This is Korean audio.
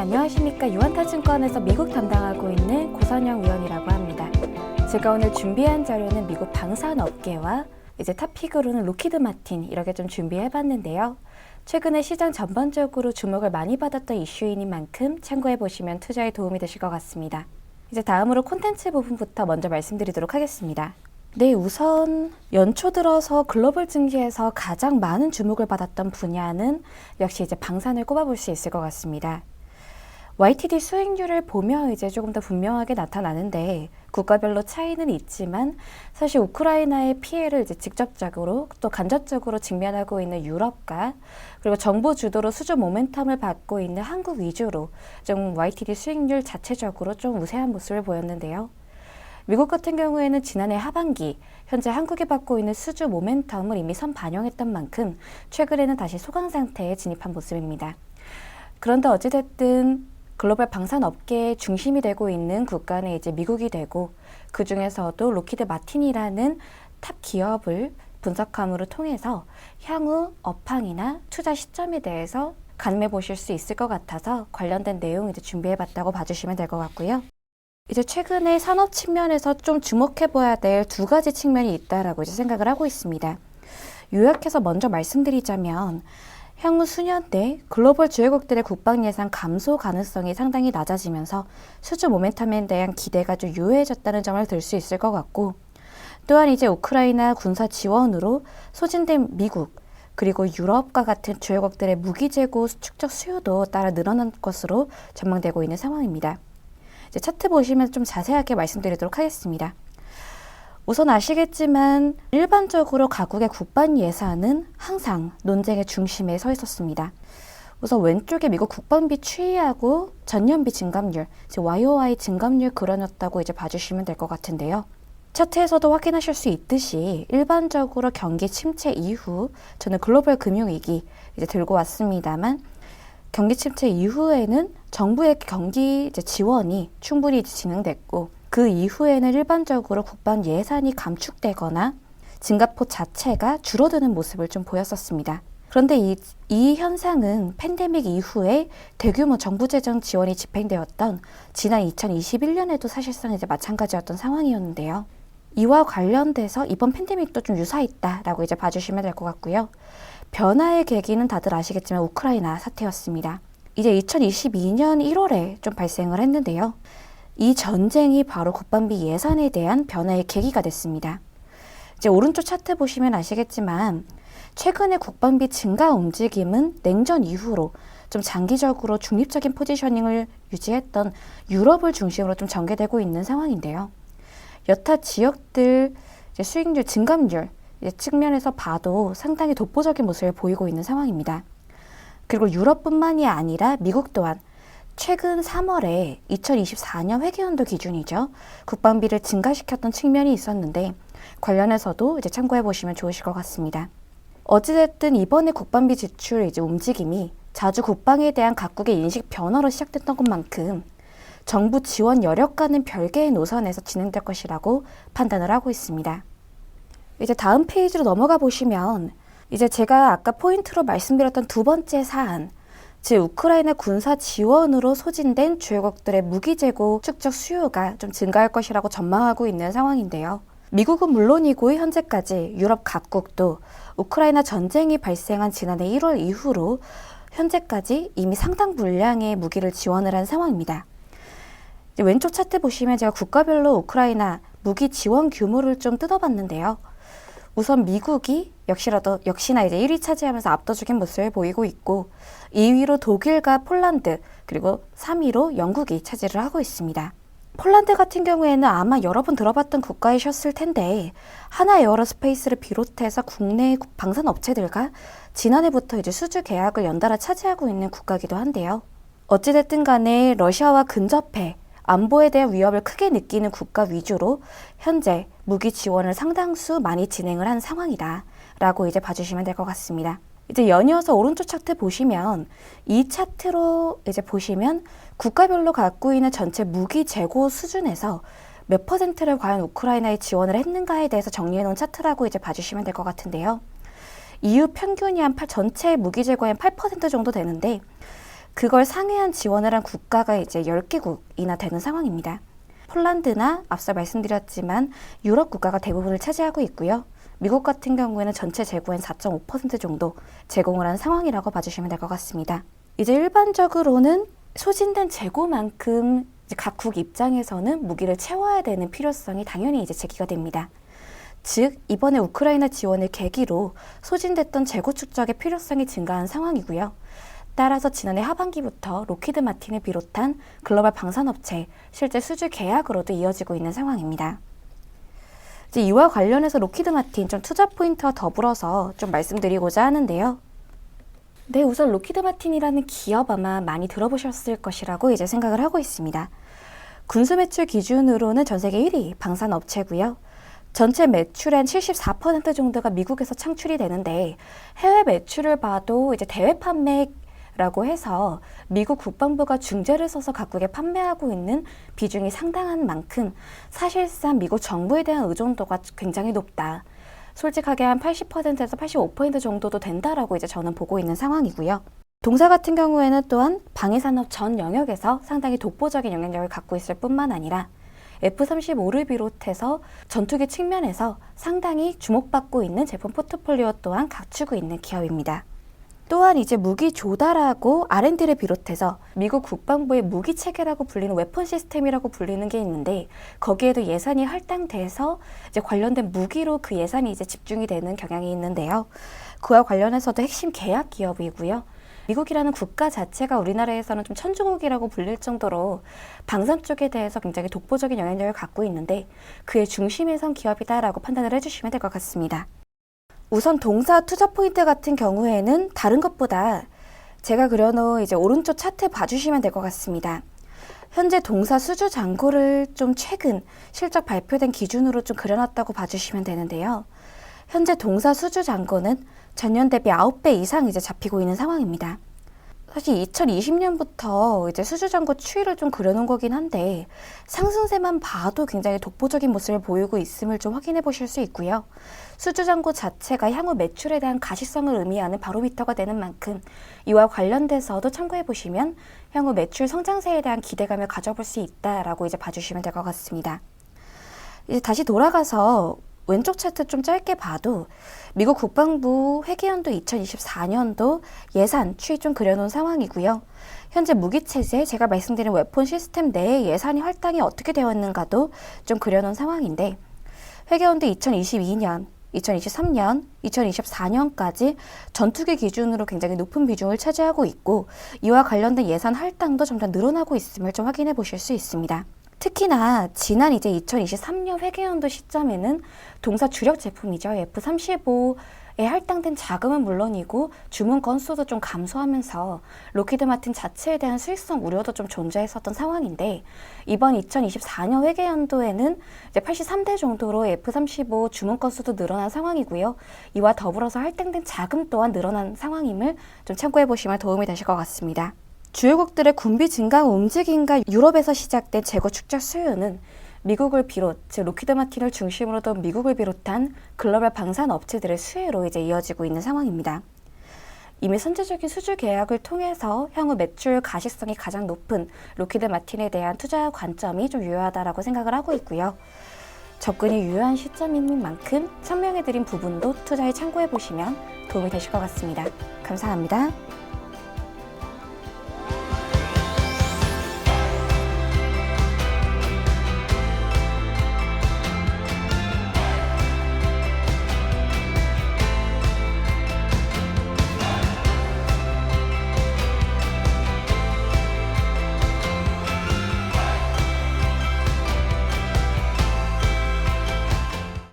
안녕하십니까. 유한타증권에서 미국 담당하고 있는 고선영 위원이라고 합니다. 제가 오늘 준비한 자료는 미국 방산업계와 이제 탑픽으로는 로키드 마틴 이렇게 좀 준비해봤는데요. 최근에 시장 전반적으로 주목을 많이 받았던 이슈인 만큼 참고해 보시면 투자에 도움이 되실 것 같습니다. 이제 다음으로 콘텐츠 부분부터 먼저 말씀드리도록 하겠습니다. 네, 우선 연초 들어서 글로벌 증시에서 가장 많은 주목을 받았던 분야는 역시 이제 방산을 꼽아볼 수 있을 것 같습니다. YTD 수익률을 보면 이제 조금 더 분명하게 나타나는데 국가별로 차이는 있지만 사실 우크라이나의 피해를 이제 직접적으로 또 간접적으로 직면하고 있는 유럽과 그리고 정부 주도로 수주 모멘텀을 받고 있는 한국 위주로 좀 YTD 수익률 자체적으로 좀 우세한 모습을 보였는데요. 미국 같은 경우에는 지난해 하반기 현재 한국이 받고 있는 수주 모멘텀을 이미 선 반영했던 만큼 최근에는 다시 소강 상태에 진입한 모습입니다. 그런데 어찌됐든 글로벌 방산 업계의 중심이 되고 있는 국가는 이제 미국이 되고 그 중에서도 로키드 마틴이라는 탑 기업을 분석함으로 통해서 향후 업황이나 투자 시점에 대해서 가늠해 보실 수 있을 것 같아서 관련된 내용 이제 준비해 봤다고 봐주시면 될 것 같고요. 이제 최근에 산업 측면에서 좀 주목해 봐야 될 두 가지 측면이 있다라고 이제 생각을 하고 있습니다. 요약해서 먼저 말씀드리자면 향후 수년 내 글로벌 주요국들의 국방 예산 감소 가능성이 상당히 낮아지면서 수주 모멘텀에 대한 기대가 좀 유효해졌다는 점을 들 수 있을 것 같고 또한 이제 우크라이나 군사 지원으로 소진된 미국 그리고 유럽과 같은 주요국들의 무기 재고 축적 수요도 따라 늘어난 것으로 전망되고 있는 상황입니다. 차트 보시면 좀 자세하게 말씀드리도록 하겠습니다. 우선 아시겠지만 일반적으로 가국의 국방 예산은 항상 논쟁의 중심에 서 있었습니다. 우선 왼쪽에 미국 국방비 추이하고 전년비 증감률, 즉 YOY 증감률 그려놨다고 이제 봐주시면 될 것 같은데요. 차트에서도 확인하실 수 있듯이 일반적으로 경기 침체 이후 저는 글로벌 금융위기 이제 들고 왔습니다만 경기 침체 이후에는 정부의 경기 지원이 충분히 진행됐고 그 이후에는 일반적으로 국방 예산이 감축되거나 증가폭 자체가 줄어드는 모습을 좀 보였었습니다. 그런데 이, 이 현상은 팬데믹 이후에 대규모 정부 재정 지원이 집행되었던 지난 2021년에도 사실상 이제 마찬가지였던 상황이었는데요. 이와 관련돼서 이번 팬데믹도 좀 유사했다라고 이제 봐주시면 될 것 같고요. 변화의 계기는 다들 아시겠지만 우크라이나 사태였습니다. 이제 2022년 1월에 좀 발생을 했는데요. 이 전쟁이 바로 국방비 예산에 대한 변화의 계기가 됐습니다. 이제 오른쪽 차트 보시면 아시겠지만 최근의 국방비 증가 움직임은 냉전 이후로 좀 장기적으로 중립적인 포지셔닝을 유지했던 유럽을 중심으로 좀 전개되고 있는 상황인데요. 여타 지역들 수익률 증감률 측면에서 봐도 상당히 독보적인 모습을 보이고 있는 상황입니다. 그리고 유럽뿐만이 아니라 미국 또한 최근 3월에 2024년 회계연도 기준이죠. 국방비를 증가시켰던 측면이 있었는데 관련해서도 이제 참고해 보시면 좋으실 것 같습니다. 어찌됐든 이번에 국방비 지출 이제 움직임이 자주 국방에 대한 각국의 인식 변화로 시작됐던 것만큼 정부 지원 여력과는 별개의 노선에서 진행될 것이라고 판단을 하고 있습니다. 이제 다음 페이지로 넘어가 보시면 이제 제가 아까 포인트로 말씀드렸던 두 번째 사안, 즉 우크라이나 군사 지원으로 소진된 주요국들의 무기 재고 축적 수요가 좀 증가할 것이라고 전망하고 있는 상황인데요. 미국은 물론이고 현재까지 유럽 각국도 우크라이나 전쟁이 발생한 지난해 1월 이후로 현재까지 이미 상당 분량의 무기를 지원을 한 상황입니다. 왼쪽 차트 보시면 제가 국가별로 우크라이나 무기 지원 규모를 좀 뜯어봤는데요. 우선 미국이 역시라도 역시나 이제 1위 차지하면서 압도적인 모습을 보이고 있고 2위로 독일과 폴란드 그리고 3위로 영국이 차지를 하고 있습니다. 폴란드 같은 경우에는 아마 여러 번 들어봤던 국가이셨을 텐데 하나 에어로스페이스를 비롯해서 국내 방산 업체들과 지난해부터 이제 수주 계약을 연달아 차지하고 있는 국가기도 한데요. 어찌됐든 간에 러시아와 근접해 안보에 대한 위협을 크게 느끼는 국가 위주로 현재 무기 지원을 상당수 많이 진행을 한 상황이다. 라고 이제 봐주시면 될 것 같습니다. 이제 연이어서 오른쪽 차트 보시면 이 차트로 이제 보시면 국가별로 갖고 있는 전체 무기 재고 수준에서 몇 퍼센트를 과연 우크라이나에 지원을 했는가에 대해서 정리해 놓은 차트라고 이제 봐주시면 될 것 같은데요. EU 평균이 한 8, 전체 무기 재고의 8% 정도 되는데 그걸 상회한 지원을 한 국가가 이제 10개국이나 되는 상황입니다. 폴란드나 앞서 말씀드렸지만 유럽 국가가 대부분을 차지하고 있고요. 미국 같은 경우에는 전체 재고의 4.5% 정도 제공을 한 상황이라고 봐주시면 될 것 같습니다. 이제 일반적으로는 소진된 재고만큼 각국 입장에서는 무기를 채워야 되는 필요성이 당연히 이제 제기가 됩니다. 즉 이번에 우크라이나 지원을 계기로 소진됐던 재고 축적의 필요성이 증가한 상황이고요. 따라서 지난해 하반기부터 로키드 마틴을 비롯한 글로벌 방산업체 실제 수주 계약으로도 이어지고 있는 상황입니다. 이제 이와 관련해서 로키드 마틴 좀 투자 포인트와 더불어서 좀 말씀드리고자 하는데요. 네, 우선 로키드 마틴이라는 기업 아마 많이 들어보셨을 것이라고 이제 생각을 하고 있습니다. 군수 매출 기준으로는 전 세계 1위 방산 업체고요. 전체 매출의 한74% 정도가 미국에서 창출이 되는데 해외 매출을 봐도 이제 대외 판매 라고 해서 미국 국방부가 중재를 써서 각국에 판매하고 있는 비중이 상당한 만큼 사실상 미국 정부에 대한 의존도가 굉장히 높다. 솔직하게 한 80%에서 85% 정도도 된다라고 이제 저는 보고 있는 상황이고요. 동사 같은 경우에는 또한 방위산업 전 영역에서 상당히 독보적인 영향력을 갖고 있을 뿐만 아니라 F-35를 비롯해서 전투기 측면에서 상당히 주목받고 있는 제품 포트폴리오 또한 갖추고 있는 기업입니다. 또한 이제 무기 조달하고 R&D를 비롯해서 미국 국방부의 무기 체계라고 불리는 웨폰 시스템이라고 불리는 게 있는데 거기에도 예산이 할당돼서 이제 관련된 무기로 그 예산이 이제 집중이 되는 경향이 있는데요. 그와 관련해서도 핵심 계약 기업이고요. 미국이라는 국가 자체가 우리나라에서는 좀 천주국이라고 불릴 정도로 방산 쪽에 대해서 굉장히 독보적인 영향력을 갖고 있는데 그의 중심에 선 기업이다라고 판단을 해주시면 될 것 같습니다. 우선 동사 투자 포인트 같은 경우에는 다른 것보다 제가 그려놓은 이제 오른쪽 차트 봐주시면 될 것 같습니다. 현재 동사 수주 잔고를 좀 최근 실적 발표된 기준으로 좀 그려놨다고 봐주시면 되는데요. 현재 동사 수주 잔고는 전년 대비 9배 이상 이제 잡히고 있는 상황입니다. 사실 2020년부터 이제 수주잔고 추이를 좀 그려놓은 거긴 한데 상승세만 봐도 굉장히 독보적인 모습을 보이고 있음을 좀 확인해 보실 수 있고요. 수주잔고 자체가 향후 매출에 대한 가시성을 의미하는 바로미터가 되는 만큼 이와 관련돼서도 참고해 보시면 향후 매출 성장세에 대한 기대감을 가져볼 수 있다라고 이제 봐주시면 될 것 같습니다. 이제 다시 돌아가서 왼쪽 차트 좀 짧게 봐도 미국 국방부 회계연도 2024년도 예산 추이 좀 그려놓은 상황이고요. 현재 무기체제, 제가 말씀드린 웨폰 시스템 내에 예산이 할당이 어떻게 되어 있는가도 좀 그려놓은 상황인데 회계연도 2022년, 2023년, 2024년까지 전투기 기준으로 굉장히 높은 비중을 차지하고 있고 이와 관련된 예산 할당도 점점 늘어나고 있음을 좀 확인해 보실 수 있습니다. 특히나 지난 이제 2023년 회계연도 시점에는 동사 주력 제품이죠. F-35 에 할당된 자금은 물론이고 주문 건수도 좀 감소하면서 로키드 마틴 자체에 대한 수익성 우려도 좀 존재했었던 상황인데 이번 2024년 회계 연도에는 이제 83대 정도로 F-35 주문 건수도 늘어난 상황이고요. 이와 더불어서 할당된 자금 또한 늘어난 상황임을 좀 참고해 보시면 도움이 되실 것 같습니다. 주요국들의 군비 증가 움직임과 유럽에서 시작된 재고 축적 수요는 미국을 비롯, 즉 로키드 마틴을 중심으로 둔 미국을 비롯한 글로벌 방산 업체들의 수혜로 이제 이어지고 있는 상황입니다. 이미 선제적인 수주 계약을 통해서 향후 매출 가시성이 가장 높은 로키드 마틴에 대한 투자 관점이 좀 유효하다라고 생각을 하고 있고요. 접근이 유효한 시점인 만큼 설명해드린 부분도 투자에 참고해 보시면 도움이 되실 것 같습니다. 감사합니다.